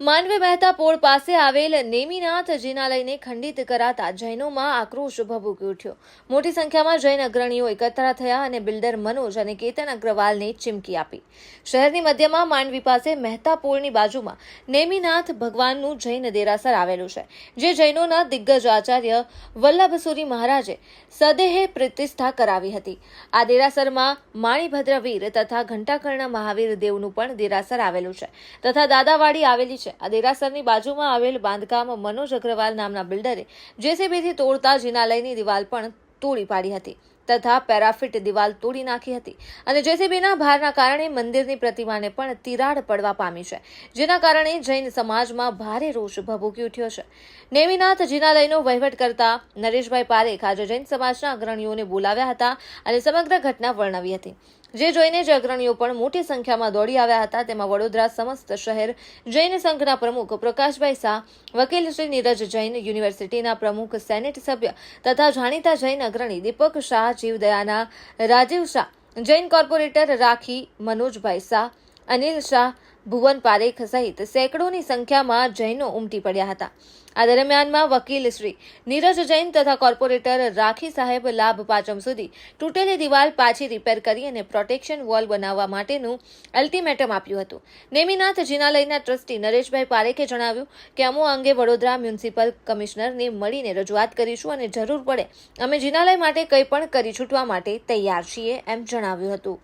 તો માનવી મહેતા પોળ પાસે આવેલ નેમિનાથ જિનાલયને ખંડિત કરાતા જૈનોમાં આક્રોશ ભભૂકી ઉઠ્યો. મોટી સંખ્યામાં જૈન અગ્રણીઓ એકત્ર થયા અને બિલ્ડર મનોજ અને કેતન અગ્રવાલને ચીમકી આપી. શહેરની મધ્યમાં માંડવી પાસે મહેતા પોળની બાજુમાં નેમિનાથ ભગવાનનું જૈન દેરાસર આવેલું છે, જે જૈનોના દિગ્ગજ આચાર્ય વલ્લભસુરી મહારાજે સદેહે પ્રતિષ્ઠા કરાવી હતી. આ દેરાસરમાં માણીભદ્રવીર તથા ઘંટાકર્ણ મહાવીર દેવનું પણ દેરાસર આવેલું છે તથા દાદાવાડી આવેલી છે. આ દેરાસરની બાજુમાં આવેલ બાંધકામ મનોજ અગ્રવાલ નામના બિલ્ડરે જેસીબીથી તોડતા જિનાલયની દિવાલ પણ તોડી પાડી હતી તથા પેરાફિટ દિવાલ તોડી નાખી હતી. અને જેસીબીના ભારના કારણે મંદિરની પ્રતિમાને પણ તિરાડ પડવા પામી છે. જેના કારણે જૈન સમાજમાં ભારે રોષ ભભૂકી ઉઠ્યો છે. નેમિનાથ જિનાલયનો વહીવટ કરતા નરેશભાઈ પારેખ આજે જૈન સમાજના અગ્રણીઓને બોલાવ્યા હતા અને સમગ્ર ઘટના વર્ણવી હતી. જે જોઈને જ અગ્રણીઓ પણ મોટી સંખ્યામાં દોડી આવ્યા હતા, તેમાં વડોદરા સમસ્ત શહેર જૈન સંઘના પ્રમુખ પ્રકાશભાઈ શાહ, વકીલ શ્રી નીરજ જૈન, યુનિવર્સિટીના પ્રમુખ સેનેટ સભ્ય તથા જાણીતા જૈન અગ્રણી દીપક શાહ, જીવદયાના રાજીવ શાહ, જૈન કોર્પોરેટર રાખી મનોજભાઈ શાહ, અનિલ શાહ ભુવન પારેખ સહિત સેંકડોની સંખ્યામાં જૈનો ઉમટી પડ્યા હતા. આ દરમિયાનમાં વકીલ શ્રી નીરજ જૈન તથા કોર્પોરેટર રાખી સાહેબ લાભ પાંચમ સુધી તૂટેલી દિવાલ પાછી રિપેર કરી અને પ્રોટેક્શન વોલ બનાવવા માટેનું અલ્ટિમેટમ આપ્યું હતું. નેમિનાથ જિનાલયના ટ્રસ્ટી નરેશભાઈ પારેખે જણાવ્યું કે અમો અંગે વડોદરા મ્યુનિસિપલ કમિશનરને મળીને રજૂઆત કરીશું અને જરૂર પડે અમે જિનાલય માટે કંઈ પણ કરી છૂટવા માટે તૈયાર છીએ એમ જણાવ્યું હતું.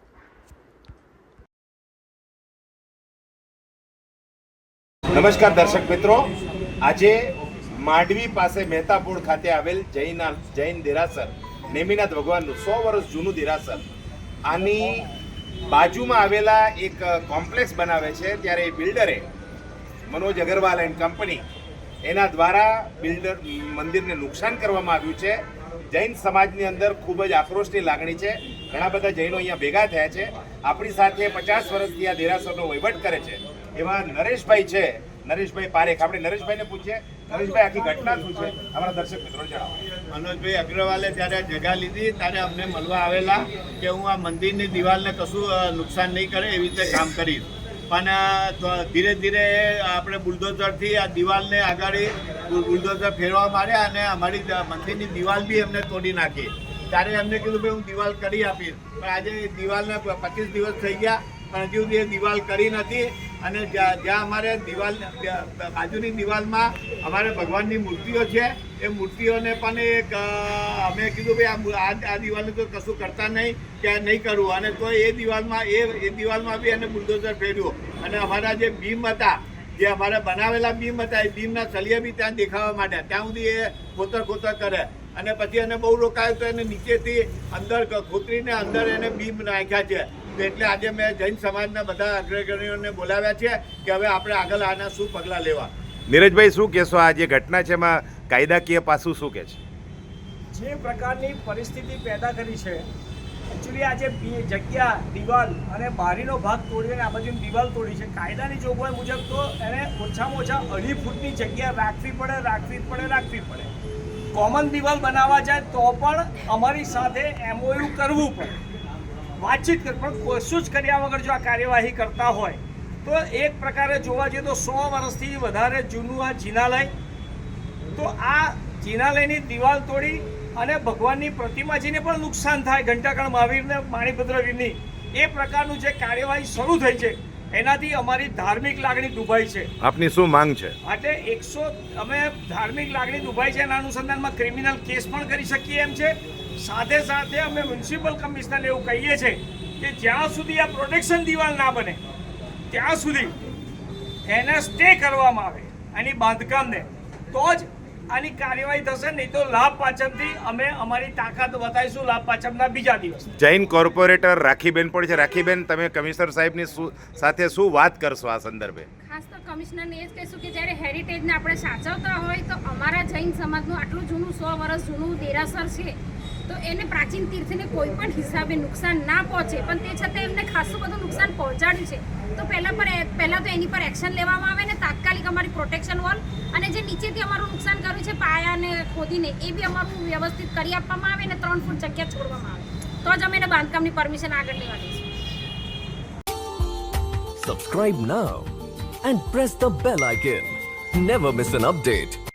નમસ્કાર દર્શક મિત્રો. આજે માંડવી પાસે મહેતાપુર ખાતે આવેલ જૈન જૈન દેરાસર, નેમિનાથ ભગવાનનું સો વર્ષ જૂનું દેરાસર. આની બાજુમાં આવેલા એક કોમ્પ્લેક્સ બનાવે છે, ત્યારે એ બિલ્ડરે મનોજ અગરવાલ એન્ડ કંપની એના દ્વારા બિલ્ડર મંદિરને નુકસાન કરવામાં આવ્યું છે. જૈન સમાજની અંદર ખૂબ જ આક્રોશની લાગણી છે. ઘણા બધા જૈનો અહીંયા ભેગા થયા છે. આપણી સાથે પચાસ વર્ષથી આ દેરાસરનો વહીવટ કરે છે. એવા નરેશભાઈ છે. નરેશભાઈ પારેખ. આપણે નરેશભાઈને પૂછીએ. નરેશભાઈ, આખી ઘટના શું છે? અમારા દર્શક મિત્રો જણાવો. મનોજભાઈ અગ્રવાલે ત્યારે જગા લીધી, ત્યારે અમને મળવા આવેલા કે હું આ મંદિરની દિવાલને કશું નુકસાન નહીં કરે એવી રીતે કામ કરીશ પણ ધીરે ધીરે આપણે બુલડોઝરથી આ દિવાલને આગળ બુલડોઝર ફેરવા માર્યા અને અમારી મંદિરની દિવાલ બી એમને તોડી નાખી. ત્યારે એમને કીધું, ભાઈ, હું દિવાલ કરી આપીશ. પણ આજે દિવાલને પચીસ દિવસ થઈ ગયા, પણ હજુ સુધી એ દિવાલ કરી નથી. અને જ્યાં અમારે દિવાલ બાજુની દિવાલમાં અમારે ભગવાનની મૂર્તિઓ છે. એ મૂર્તિઓને પણ એક અમે કીધું ભાઈ, આ આ દિવાલને તો કશું કરતા નહીં કે નહીં કરવું. અને તો એ દિવાલમાં એ એ દિવાલમાં બી એને બુલડોઝર ફેર્યું. અને અમારા જે બીમ હતા, જે અમારા બનાવેલા બીમ હતા, એ બીમના સળિયા બી ત્યાં દેખાવા માટે ત્યાં સુધી એ ખોતર ખોતર કરે. અને પછી એને બહુ રોકાયું તો એને નીચેથી અંદર ખોતરીને અંદર એને બીમ નાખ્યા છે. એટલે આજે મેં જૈન સમાજના બધા અગ્રગણીઓને બોલાવ્યા છે કે હવે આપણે આગળ આના શું પગલાં લેવા. નીરજભાઈ શું કહેશો? આ જે ઘટના છે એમાં કાયદાકીય પાસું શું કહે છે? જે પ્રકારની પરિસ્થિતિ પેદા કરી છે એકચ્યુઅલી આજે જગ્યા દિવાલ અને બારીનો ભાગ તોડીને આ બાજુની દિવાલ તોડી છે. કાયદાની જોગવાઈ મુજબ તો એને ઓછામાં ઓછા અઢી ફૂટની જગ્યા રાખવી પડે રાખવી પડે રાખવી પડે. કોમન દિવાલ બનાવવા જાય તો પણ અમારી સાથે એમઓયુ કરવું પડે. વાતચીત કર પણ કશું જ કર્યા વગર જો આ કાર્યવાહી કરતા હોય તો એક પ્રકારે જોવા જઈએ તો સો વર્ષથી વધારે જૂનું આ જિનાલય. તો આ જિનાલયની દિવાલ તોડી અને ભગવાનની પ્રતિમાજીને પણ નુકસાન થાય ઘંટાકણ મહાવીરને માણીભદ્રવીરની એ પ્રકારનું જે કાર્યવાહી શરૂ થઈ છે એનાથી અમારી ધાર્મિક લાગણી દુભાઈ છે. આપની શું માંગ છે? એટલે એકસો અમે ધાર્મિક લાગણી દુભાઈ છે એના અનુસંધાનમાં ક્રિમિનલ કેસ પણ કરી શકીએ એમ છે. સાથે સાથે અમે મ્યુનિસિપલ કમિશનરને એવું કહીએ છીએ કે જ્યાં સુધી આ પ્રોટેક્શન દિવાલ ના બને ત્યાં સુધી એને સ્ટે કરવામાં આવે આની બાંધકામને. તો જ આની કાર્યવાહી થશે નહીં તો લાભ પાછળથી અમે અમારી તાકાત બતાવીશું લાભ પાછળના બીજા દિવસ. જૈન કોર્પોરેટર રાખીબેન પણ છે. રાખીબેન તમે કમિશનર સાહેબની શું સાથે શું વાત કરશો આ સંદર્ભે? ખાસ તો કમિશનરને એ જ કહીશું કે જ્યારે હેરિટેજને આપણે સાચવતા હોય તો અમારા જૈન સમાજનું આટલું જૂનું સો વર્ષ જૂનું દેરાસર છે તો એને પ્રાચીન તીર્થને કોઈ પણ હિસાબે નુકસાન ના પહોંચે, પણ તે છતાં એમને ખાસું બધું નુકસાન પહોંચાડ્યું છે તો પહેલાં પર પહેલાં તો એની પર એક્શન લેવામાં આવે ને તાત્કાલિક અમારી પ્રોટેક્શન વોલ અને જે નીચેથી અમારું નુકસાન કર્યું છે પાયાને ખોદીને, એ બી અમારું વ્યવસ્થિત કરી આપવામાં આવે ને ત્રણ ફૂટ જગ્યા છોડવામાં આવે તો જ અમે એને બાંધકામની પરમિશન આગળ લેવા દઈશું Subscribe now and press the bell icon. Never miss an update.